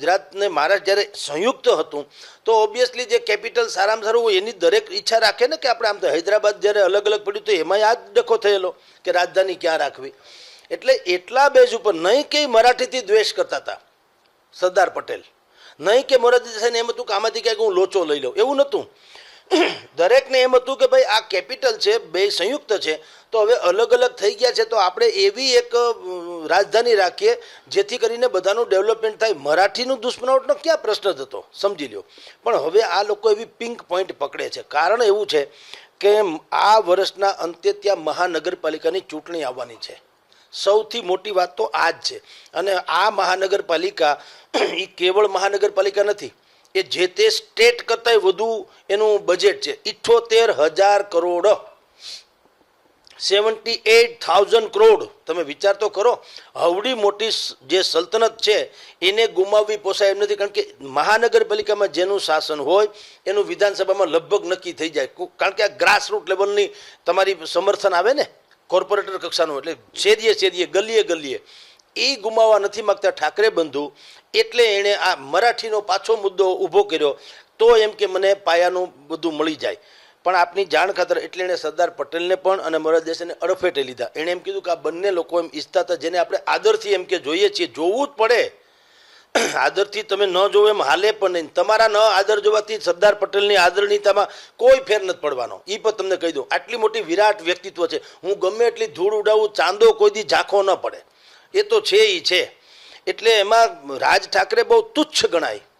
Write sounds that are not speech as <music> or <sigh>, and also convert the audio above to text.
ગુજરાતને મહારાષ્ટ્ર જ્યારે સંયુક્ત હતું, તો ઓબ્વિયસલી જે કેપિટલ સારામાં સારું હોય એની દરેક ઈચ્છા રાખે ને કે આપણે આમ તો હૈદરાબાદ જ્યારે અલગ અલગ પડ્યું તો એમાં આ જ ડખો થયેલો કે રાજધાની ક્યાં રાખવી. એટલે એટલા બેઝ ઉપર નહીં કે મરાઠીથી દ્વેષ કરતા હતા, સરદાર પટેલ. નહીં કે મોરારજી દેસાઈને એમ હતું કે આમાંથી ક્યાંક હું લોચો લઈ લઉં. એવું નહોતું. <coughs> દરેકને એમ હતું કે ભાઈ, આ કેપિટલ છે, બે સંયુક્ત છે, તો હવે અલગ અલગ થઈ ગયા છે, તો આપણે એવી એક રાજધાની રાખીએ, જેથી કરીને બધાનું ડેવલપમેન્ટ થાય. મરાઠીનું દુશ્મનાવટનો ક્યાં પ્રશ્ન હતો? સમજી લ્યો. પણ હવે આ લોકો એવી પિંક પોઈન્ટ પકડે છે. કારણ એવું છે કે આ વર્ષના અંતે ત્યાં મહાનગરપાલિકાની ચૂંટણી આવવાની છે. સૌથી મોટી વાત તો આ જ છે. અને આ મહાનગરપાલિકા <coughs> એ કેવળ મહાનગરપાલિકા નથી એ જે તે સ્ટેટ કરતાંય વધુ એનું બજેટ છે. ઇઠ્ઠોતેર હજાર crore. Seventy eight thousand crore. તમે વિચાર તો કરો, હવડી મોટી જે સલ્તનત છે, એને ગુમાવવી પોસાય એમ નથી, કારણ કે મહાનગરપાલિકામાં જેનું શાસન હોય, એનું વિધાનસભામાં લગભગ નક્કી થઈ જાય. કારણ કે આ ગ્રાસરૂટ લેવલની તમારી સમર્થન આવે ને? કોર્પોરેટર કક્ષાનું, એટલે શેરીએ શેરીએ ગલીએ ગલીએ. એ ગુમાવવા નથી માગતા ઠાકરે બંધુ, એટલે એણે આ મરાઠીનો પાછો મુદ્દો ઊભો કર્યો, તો એમ કે મને પાયાનું બધું મળી જાય. પણ આપની જાણ ખાતર એટલે એણે સરદાર પટેલને પણ અને મોરારજી દેશને અડફેટે લીધા. એણે એમ કીધું કે આ બંને લોકો એમ ઈચ્છતા હતા જેને આપણે આદરથી એમ કે જોઈએ છીએ, જોવું જ પડે. <clears throat> આદરથી તમે ન જોવો એમ હાલે પણ નહીં. તમારા ન આદર જોવાથી સરદાર પટેલની આદરણીયતામાં કોઈ ફેર નથી પડવાનો. એ પણ તમને કહી દઉં, આટલી મોટી વિરાટ વ્યક્તિત્વ છે. હું ગમે એટલી ધૂળ ઉડાવું, ચાંદો કોઈ દી ઝાંખો ન પડે. એ તો છે એ છે. એટલે એમાં રાજ ઠાકરે બહુ તુચ્છ ગણાય.